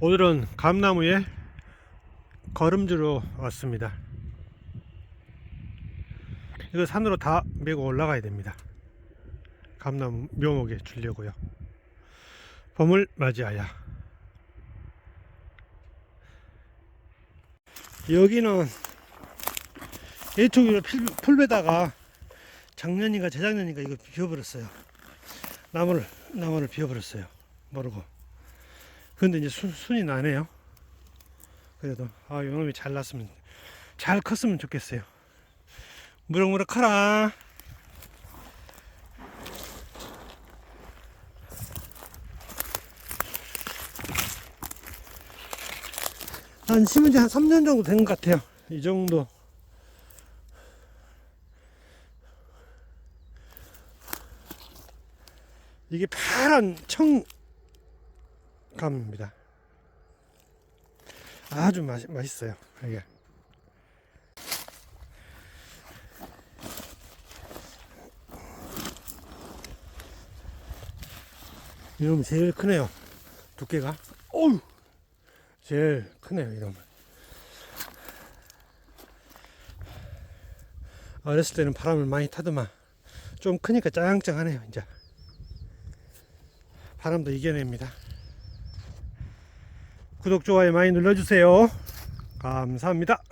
오늘은 감나무에 걸음주로 왔습니다. 이거 산으로 다 메고 올라가야 됩니다. 감나무 묘목에 주려고요. 봄을 맞이하여. 여기는 이쪽으로 풀- 풀베다가 작년인가 재작년인가 이거 비워버렸어요. 나무를 나무를 비워버렸어요. 모르고. 근데 이제 순, 순이 나네요. 그래도 아 요놈이 잘 났으면 잘 컸으면 좋겠어요. 무럭무럭 커라. 한 심은 지 한 3년 정도 된 것 같아요. 이 정도. 이게 파란 청 감입니다. 아주 맛, 맛있어요. 이게. 이놈이 제일 크네요. 두께가. 어우! 제일 크네요, 이놈은. 어렸을 때는 바람을 많이 타더만 좀 크니까 짱짱하네요, 이제. 바람도 이겨냅니다. 구독, 좋아요 많이 눌러주세요. 감사합니다.